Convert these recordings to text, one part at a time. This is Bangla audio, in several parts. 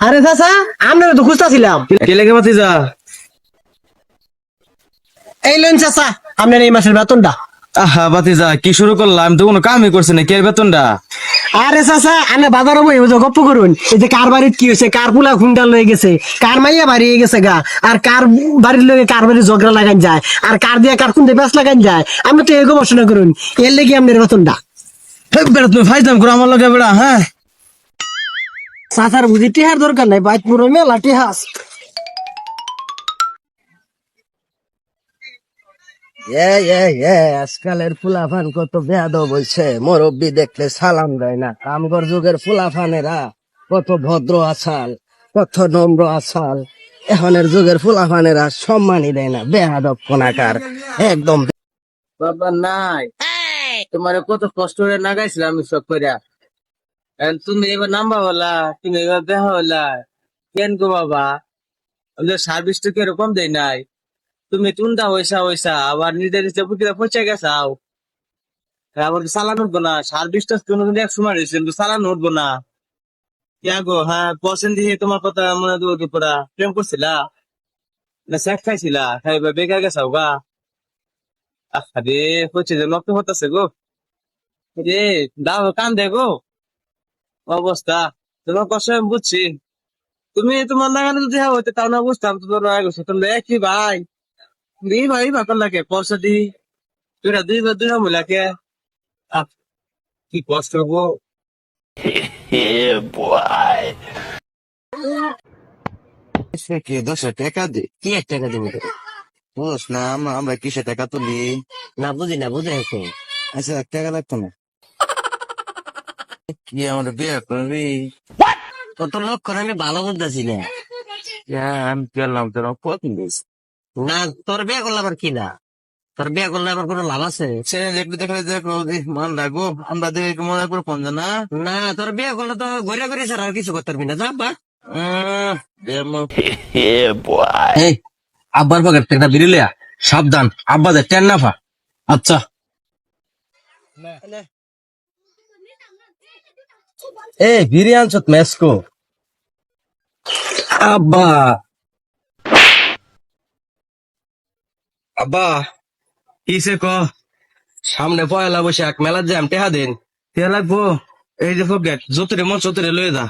আরে চাচা আমরা তো খুঁজতেছিলাম। কে লেগে বাতি যা? এই লোন চাচা আপনার এই মাসের বেতনটা। আহা বাতি যা কি শুরু করলাম? তো কোনো কামই করছি না কে বেতনটা? আরে চাচা আনে বাজারে বই বুঝো গপ্প করুন। এই যে কার বাড়ির কি হয়েছে কার পুলা খুন্ডাল লয়ে গেছে কার মাইয়া বাড়ি গেছে গা আর কার বাড়ির লগে কার বাড়ির ঝগড়া লাগান যায় আর কার দিয়া কার খুন্দে ব্যাস লাগান যায় আমি তো এগো বসনা করুন। এর লেগে আপনার বেতনটা। বেটা তুমি ফাইজলাম করো আমার লগে বেড়া হ্যাঁ? চাচার বুঝি, টিহার দরকার নাই, বাইক মেলা টিহাস আজকালের ফুলাফান কত বেয়াদব হইছে, মুরব্বী দেখলে সালাম দেয় না। কামগর যুগের ফুলাফানেরা কত ভদ্র আছাল, কত নম্র আছাল। এখনের যুগের ফুলাফানেরা সম্মানই দেয় না, বেয়াদব কোনাকার, একদম। বাবা, নাই। তোমার কত কষ্ট করে নাগাইছিলাম আমি সব এখন তুমি এবার নাম্বা বলা তুমি এবার দেখা হলা। কেন গো বাবা? আমাদের সার্ভিস তো কীরকম দেয় নাই। তুমি টুনটা হইসা হইসা, আবার নিজের বুকিরা পৌঁছে গেছাও আবার তো চালান উঠবো না সার্ভিসটা কোনোদিন এক সময় রয়েছে, কিন্তু চালান উঠবো না। গো হ্যাঁ পছন্দ দিয়ে তোমার কথা মনে দুর্গে পড়া প্রেম করছিলা? না শেখ খাইছিলা? খাইবা বেকার গেছাও গা। আরে হচ্ছে যে নষ্ট হতেছে গো। রে, দাও কান দে গো। অবস্থা। তোমার কষ্ট আমি বুঝছি। তুমি তোমার লাগানো যদি হইতে তাও না বুঝতাম তো তোর তোমরা একই ভাই। দুই ভাই বাকর লাগে পয়সা দি। তোরা দুই ভাই দুই ভাই লাগে কি কষ্ট গো। সে কি দশ টাকা দে? কি এক টাকা দিবি? দোষ না আমরা কিসে টাকা তুলি? না বুঝি না বুঝে আচ্ছা এক টাকা লাগতো না। কি আমরা বিয়ে করবি? কত লক্ষ্য আমি ভালো বুঝতেছি না। আমি পেলাম তোর পছন্দ না তোর বিয়ে করলে আবার কি না? তোর বিয়ে করলে আবার কোনো লাভ আছে? সে একটু দেখলে দেখো দেখ, মান লাগবো আমরা দেখে মনে করে পঞ্জ না? না তোর বিয়ে করলে তো ঘুরে ঘুরে ছাড়া আর কিছু করতে পারবি না। যা বা আহ, আব্বার পকেট থেকে একটা বিড়ি লিয়া সাবধান। আব্বা দে টেন নাফা আচ্ছা। এ, বিড়ি আনছত মেসকো আব্বা। আব্বা, ক সামনে পয়লা বৈশাখ মেলার জ্যাম টেহা দিন। কে লাগবো? এই যে পকেট যতরে মন চতরে লয়ে যা।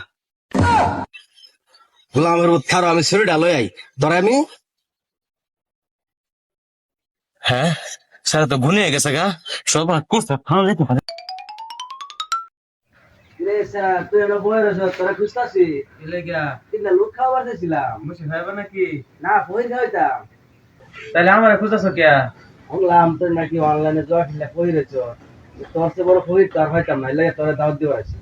গোলামের খারো, আমি শরীরটা লই আই। ধরে আমি হ্যাঁ? স্যার তো গুনে গেছে গা। সব করতে ভালো লেগে পারে তুই এবার বই রয়েছ তোরা খুঁজতাছি? তিনটা লোক খাবার দিয়েছিলাম মুসি ভাইবা নাকি? না বই খাইতাম তাহলে আমার খুঁজাছ কে বললাম তোর নাকি অনলাইনে জয় খেলে কই রেছ তোর সে বড় কই তার হইতাম না লাগে তোরা দাও দিও আছি।